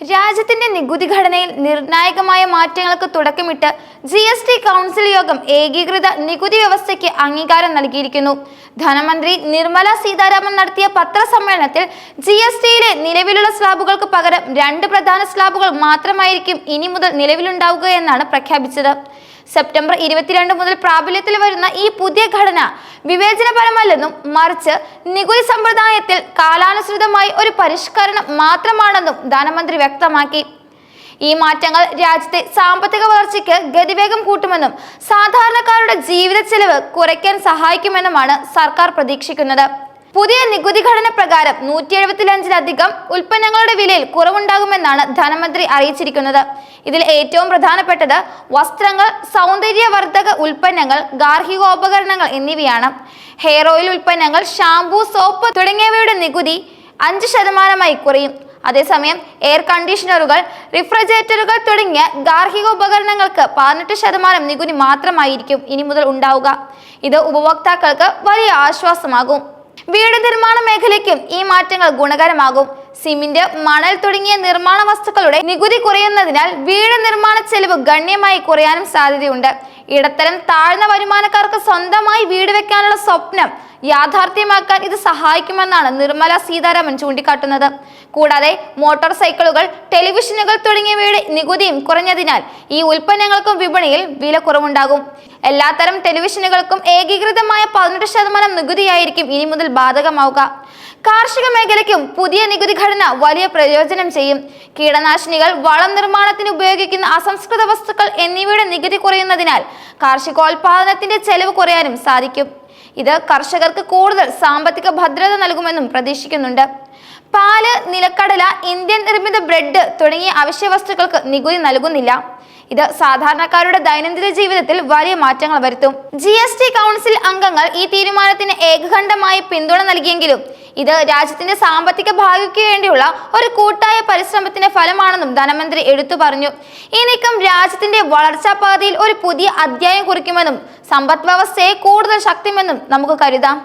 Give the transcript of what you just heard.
രാജ്യത്തിന്റെ നികുതി ഘടനയിൽ നിർണായകമായ മാറ്റങ്ങൾക്ക് തുടക്കമിട്ട് ജി എസ് ടി കൗൺസിൽ യോഗം ഏകീകൃത നികുതി വ്യവസ്ഥയ്ക്ക് അംഗീകാരം നൽകിയിരിക്കുന്നു. ധനമന്ത്രി നിർമ്മല സീതാരാമൻ നടത്തിയ പത്രസമ്മേളനത്തിൽ ജി എസ് ടിയിലെ നിലവിലുള്ള സ്ലാബുകൾക്ക് പകരം രണ്ട് പ്രധാന സ്ലാബുകൾ മാത്രമായിരിക്കും ഇനി മുതൽ നിലവിലുണ്ടാവുക എന്നാണ് പ്രഖ്യാപിച്ചത്. സെപ്റ്റംബർ ഇരുപത്തിരണ്ട് മുതൽ പ്രാബല്യത്തിൽ വരുന്ന ഈ പുതിയ ഘടന വിവേചനപരമല്ലെന്നും മറിച്ച് നികുതി സമ്പ്രദായത്തിൽ കാലാനുസൃതമായി ഒരു പരിഷ്കരണം മാത്രമാണെന്നും ധനമന്ത്രി വ്യക്തമാക്കി. ഈ മാറ്റങ്ങൾ രാജ്യത്തെ സാമ്പത്തിക വളർച്ചയ്ക്ക് ഗതിവേഗം കൂട്ടുമെന്നും സാധാരണക്കാരുടെ ജീവിത ചെലവ് കുറയ്ക്കാൻ സഹായിക്കുമെന്നുമാണ് സർക്കാർ പ്രതീക്ഷിക്കുന്നത്. പുതിയ നികുതി ഘടന പ്രകാരം നൂറ്റി എഴുപത്തിലഞ്ചിലധികം ഉൽപ്പന്നങ്ങളുടെ വിലയിൽ കുറവുണ്ടാകുമെന്നാണ് ധനമന്ത്രി അറിയിച്ചിരിക്കുന്നത്. ഇതിൽ ഏറ്റവും പ്രധാനപ്പെട്ടത് വസ്ത്രങ്ങൾ സൗന്ദര്യവർദ്ധക ഉൽപ്പന്നങ്ങൾ ഗാർഹികോപകരണങ്ങൾ എന്നിവയാണ്. ഹെയർ ഓയിൽ ഉൽപ്പന്നങ്ങൾ ഷാംപൂ സോപ്പ് തുടങ്ങിയവയുടെ നികുതി അഞ്ച് ശതമാനമായി കുറയും. അതേസമയം എയർ കണ്ടീഷണറുകൾ റിഫ്രിജറേറ്ററുകൾ തുടങ്ങിയ ഗാർഹിക ഉപകരണങ്ങൾക്ക് പതിനെട്ട് ശതമാനം നികുതി മാത്രമായിരിക്കും ഇനി മുതൽ ഉണ്ടാവുക. ഇത് ഉപഭോക്താക്കൾക്ക് വലിയ ആശ്വാസമാകും. വീട് നിർമ്മാണ മേഖലയ്ക്കും ഈ മാറ്റങ്ങൾ ഗുണകരമാകും. സിമന്റ് മണൽ തുടങ്ങിയ നിർമ്മാണ വസ്തുക്കളുടെ നികുതി കുറയുന്നതിനാൽ വീട് നിർമ്മാണ ചെലവ് ഗണ്യമായി കുറയാനും സാധ്യതയുണ്ട്. ഇടത്തരം താഴ്ന്ന വരുമാനക്കാർക്ക് സ്വന്തമായി വീട് വെക്കാനുള്ള സ്വപ്നം യാഥാർത്ഥ്യമാക്കാൻ ഇത് സഹായിക്കുമെന്നാണ് നിർമ്മല സീതാരാമൻ ചൂണ്ടിക്കാട്ടുന്നത്. കൂടാതെ മോട്ടോർ സൈക്കിളുകൾ ടെലിവിഷനുകൾ തുടങ്ങിയവയുടെ നികുതിയും കുറഞ്ഞതിനാൽ ഈ ഉൽപ്പന്നങ്ങൾക്കും വിപണിയിൽ വില കുറവുണ്ടാകും. എല്ലാത്തരം ടെലിവിഷനുകൾക്കും ഏകീകൃതമായ പതിനെട്ട് ശതമാനം നികുതിയായിരിക്കും ഇനി മുതൽ ബാധകമാവുക. കാർഷിക മേഖലയ്ക്കും പുതിയ നികുതി ഘടന വലിയ പ്രയോജനം ചെയ്യും. കീടനാശിനികൾ വളം നിർമ്മാണത്തിന് ഉപയോഗിക്കുന്ന അസംസ്കൃത വസ്തുക്കൾ എന്നിവയുടെ നികുതി കുറയുന്നതിനാൽ കാർഷികോൽപാദനത്തിന്റെ ചെലവ് കുറയാനും സാധിക്കും. ഇത് കർഷകർക്ക് കൂടുതൽ സാമ്പത്തിക ഭദ്രത നൽകുമെന്നും പ്രതീക്ഷിക്കുന്നുണ്ട്. പാൽ നിലക്കടല ഇന്ത്യൻ നിർമ്മിത ബ്രെഡ് തുടങ്ങിയ അവശ്യ വസ്തുക്കൾക്ക് നികുതി നൽകുന്നില്ല. ഇത് സാധാരണക്കാരുടെ ദൈനംദിന ജീവിതത്തിൽ വലിയ മാറ്റങ്ങൾ വരുത്തും. ജി കൗൺസിൽ അംഗങ്ങൾ ഈ തീരുമാനത്തിന് ഏകഖണ്ഡമായി പിന്തുണ നൽകിയെങ്കിലും ഇത് രാജ്യത്തിന്റെ സാമ്പത്തിക ഭാവിക്ക് വേണ്ടിയുള്ള ഒരു കൂട്ടായ പരിശ്രമത്തിന്റെ ഫലമാണെന്നും ധനമന്ത്രി എടുത്തു പറഞ്ഞു. ഈ നീക്കം രാജ്യത്തിന്റെ വളർച്ചാ പാതയിൽ ഒരു പുതിയ അധ്യായം കുറിക്കുമെന്നും സമ്പദ് വ്യവസ്ഥയെ കൂടുതൽ ശക്തിമെന്നും നമുക്ക് കരുതാം.